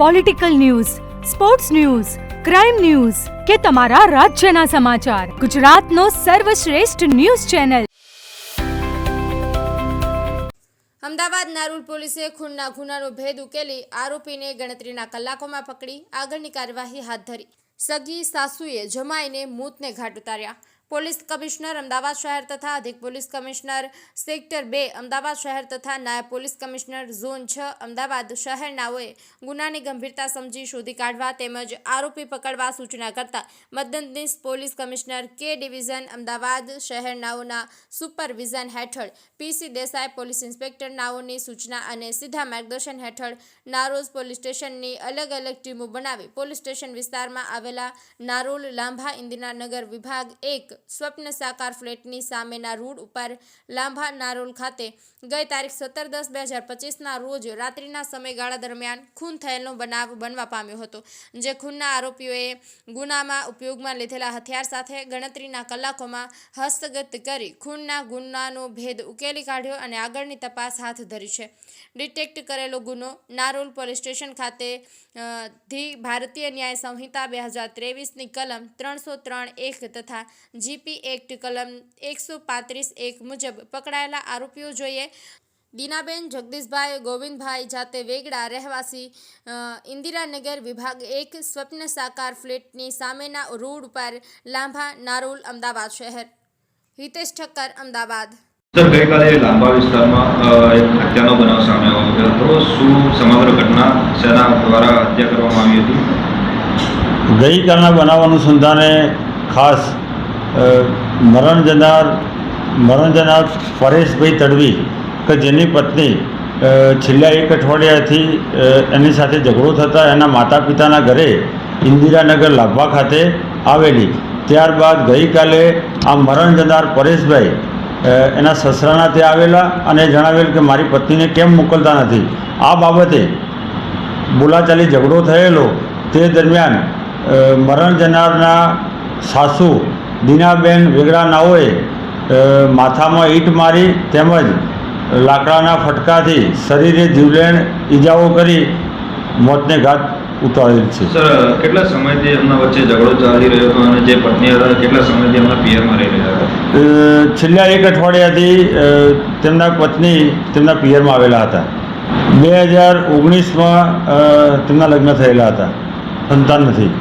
Political news sports news crime news કે તમારા રાજ્યના સમાચાર ગુજરાતનો સર્વશ્રેષ્ઠ ન્યૂઝ ચેનલ અમદાવાદ નારુલ પોલીસે ખૂનના ગુનાનો ભેદ ઉકેલી આરોપીને ગણતરીના કલાકોમાં પકડી. આગળની કાર્યવાહી હાથ ધરી. સગી સાસુએ જમાઈને મૂતને ઘાટ ઉતાર્યા. પોલીસ કમિશનર અમદાવાદ શહેર તથા અધિક પોલીસ કમિશનર સેક્ટર બે અમદાવાદ શહેર તથા નાયબ પોલીસ કમિશનર ઝોન છ અમદાવાદ શહેરનાઓએ ગુનાની ગંભીરતા સમજી શોધી કાઢવા તેમજ આરોપી પકડવા સૂચના કરતા મદદનીશ police commissioner K division Ahmedabad શહેરનાઓના supervision હેઠળ પીસી દેસાઈ પોલીસ ઇન્સ્પેક્ટર નાઓની સૂચના અને સીધા માર્ગદર્શન હેઠળ નારોલ પોલીસ સ્ટેશનની અલગ અલગ ટીમો બનાવી પોલીસ સ્ટેશન વિસ્તારમાં આવેલા નારોલ લાંભા ઇન્દિરાનગર વિભાગ એક સ્વપ્ન સાકાર ફ્લેટની સામેના રૂડ ઉપર લાંભા નારોલ ખાતે ગઈ તારીખ સત્તર દસ બે હજાર પચીસના રોજ રાત્રિના સમયગાળા દરમિયાન ખૂન થયેલનો બનાવ બનવા પામ્યો હતો, જે ખૂનના આરોપીઓએ ગુનામાં ઉપયોગમાં લીધેલા હથિયાર સાથે ગણતરીના કલાકોમાં હસ્તગત કરી ખૂનના ગુનાનો ભેદ ઉકેલી કાઢ્યો અને આગળની તપાસ હાથ ધરી છે. ડિટેક્ટ કરેલો ગુનો નારોલ પોલીસ સ્ટેશન ખાતે ધી ભારતીય ન્યાય સંહિતા બે હજાર ત્રેવીસની કલમ ત્રણસો ત્રણ એક તથા જીપી એક્ટ કલમ એકસો પાંત્રીસ એક મુજબ પકડાયેલા આરોપીઓ જોઈએ. દીનાબેન જગદીશભાઈ ગોવિંદભાઈ જાતે વેગડા રહેવાસી ઇન્દિરાનગર વિભાગ એક સ્વપ્ન સાકાર ફ્લેટની સામેના રોડ પર લાંભા નારોલ અમદાવાદ શહેર. હિતેશ ઠક્કર અમદાવાદ. સર ગઈકાલે લાંબા વિસ્તારમાં એક હત્યાનો બનાવ સામે આવ્યો હતો. શું સમગ્ર ઘટના શેના દ્વારા હત્યા કરવામાં આવી હતી? ગઈકાલના બનાવ અનુસંધાને ખાસ મરણ જનાર મરણ જનાર પરેશભાઈ તડવી કે જેની પત્ની છેલ્લા એક અઠવાડિયાથી એની સાથે ઝઘડો થતાં એના માતા પિતાના ઘરે ઇન્દિરાનગર લાભવા ખાતે આવેલી. ત્યારબાદ ગઈકાલે આ મરણ જનાર પરેશભાઈ એના સસરાના ત્યાં આવેલા અને જણાવેલ કે મારી પત્નીને કેમ મોકલતા નથી. આ બાબતે બોલાચાલી ઝઘડો થયેલો. તે દરમિયાન મરણ જનારના સાસુ દીનાબેન વેગડા નાઓએ માથામાં ઈંટ મારી તેમજ લાકડાના ફટકાથી શરીરે જીવલેણ ઈજાઓ કરી મોતને ઘાત ઉતારેલ છે. સર કેટલા સમયથી એમના વચ્ચે ઝઘડો ચાલી રહ્યો હતો અને જે પત્ની હતા કેટલા સમયથી એમના પિયરમાં રહી રહ્યા હતા? છેલ્લા એક અઠવાડિયાથી તેમના પત્ની તેમના પિયરમાં આવેલા હતા. બે હજાર ઓગણીસમાં તેમના લગ્ન થયેલા હતા. સંતાન નથી.